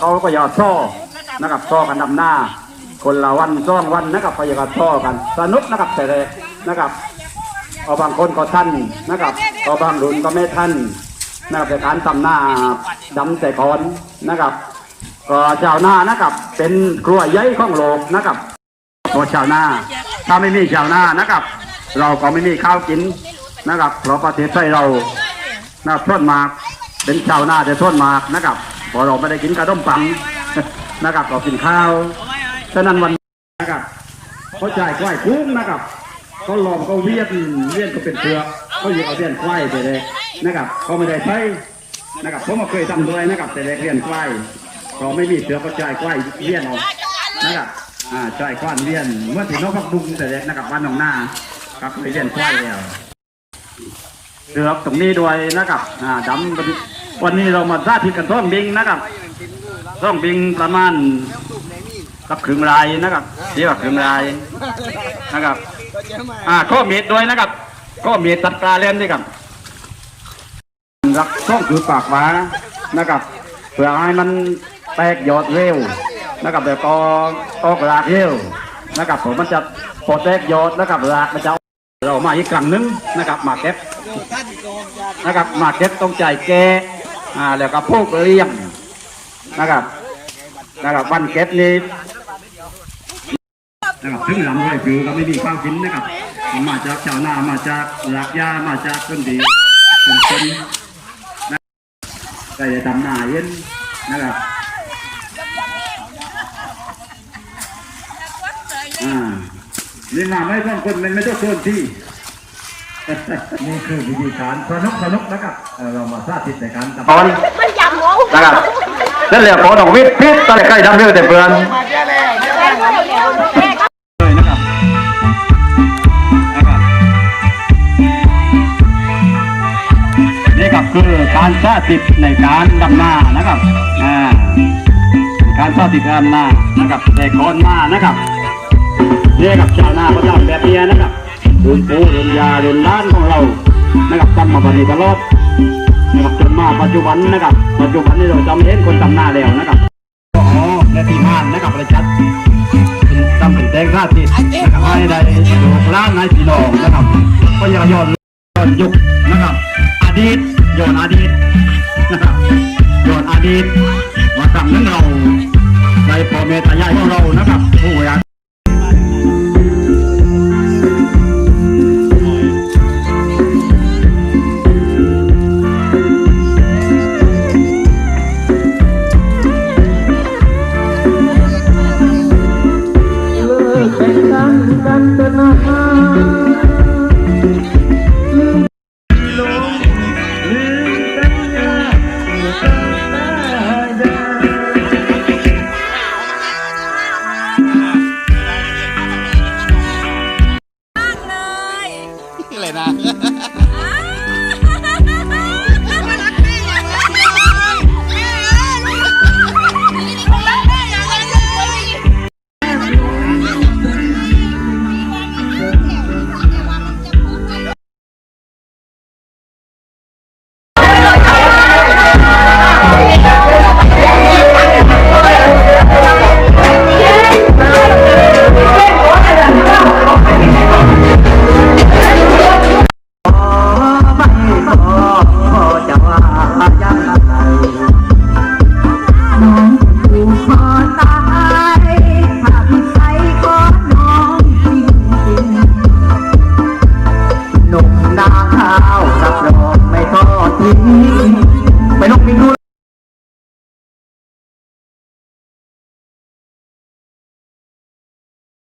เขาก็ยาซ้อนะครับซ้อกันดำหน้า คนละวันซ้องวันนะครับก็อย่าซ้อกันสนุกนะครับแต่เลยนะครับเอาบางคนก็ท่านนะครับเอาบางรุ่นก็ไม่ท่านนะครับแต่การตำหน้าดำแต่ก่อนนะครับก็ชาวนานะครับ เป็นกล้วยใหญ่ของโลกนะครับเพราะชาวนาถ้าไม่มีชาวนานะครับ เราก็ไม่มีข้าวกินนะครับเพราะประเทศไทยเรานะครับต้นมากเป็นชาวนาแต่ต้นมากนะครับ พอเราไม่ได้กินกระด้มปังนะครับเรากินข้าวฉะนั้นวันนะครับเขาจ่ายควายคุ้มนะครับเขาหลอมเขาเวียนเวียนก็เป็นเปลือกเขาอยู่เอาเวียนควายไปเลยนะครับเขาไม่ได้ใช้นะครับผมเคยทำด้วยนะครับแต่เด็กเรียนควายเราไม่มีเสือก็จ่ายควายเลี้ยนเอานะครับอ่าจ่ายควานเลี้ยนเมื่อถึงนกพักดุงแต่เด็กนะครับบ้านหนองนาครับไปเลี้ยนควายแล้วเสือตรงนี้ด้วยนะครับอ่าดำ วันนี้เรามาสาธิตกันท่องบิงนะครับท่องบิงประมาณกับครึ่งลายนะครับเรียกว่าครึ่งลายนะครับ อ่าข้อเม็ดด้วยนะครับข้อเม็ดตัดปลาเล่นด้วยครับรักช่องคือปากหมานะครับเพื่อให้มันแตกยอดเร็วนะครับแล้วก็ออกรากเร็วนะครับผมมันจะพอแตกยอดนะครับรากมันจะเรามาอีกครั้งหนึงนะครับมาเก็บนะครับมาเก็บต้องใจายแก อ่าแล้วก็พวกเลี้ยงนะครับนะครับวันเก็บนี้นะครับถึงหลังเลยคือเราไม่มีข้าวกินนะครับ มาจากชาวนามาจากหลักยามาจากต้นดีเป็นคนก็จะทำหน้าเย็นนะครับอ่านี่มาไม่ต้องคนมันไม่ต้องคนที่ นี่คือวิธีการสนุกสนุกนะครับเอ่อเรามาสาธิตในการทำตอนมันยำโง่นะครับนั่นแหละพอดอกวิทย์พิษตอนใกล้ทำเรื่องแต่เปลือนเลยนะครับนะครับนี่ครับคือการสาธิตในการดำนานะครับอ่าการสาธิตการดำนานะครับแต่ก่อนมานะครับนี่กับชาวนาประจำแบบนี้นะครับ รุ่นปู่รุ่นยาเรุ่นล้านของเรานะครับทำมาปฏิตลอดนะครับจนมาปัจจุบันนะครับ ปัจจุบันนี้เราจำเห็นคนดำหน้าแล้วนะครับก็อ๋อและที่มงานนะครับประจัดจำเป็นแตงราติดนะครับให้ได้ดูร้านนายพี่น้องนะครับก็ย่าย้อนย้อนยุคนะครับอดีตย้อนอดีตนะครับย้อนอดีตมาทำนั้นเราในพ่อแม่ตายายของเรานะครับ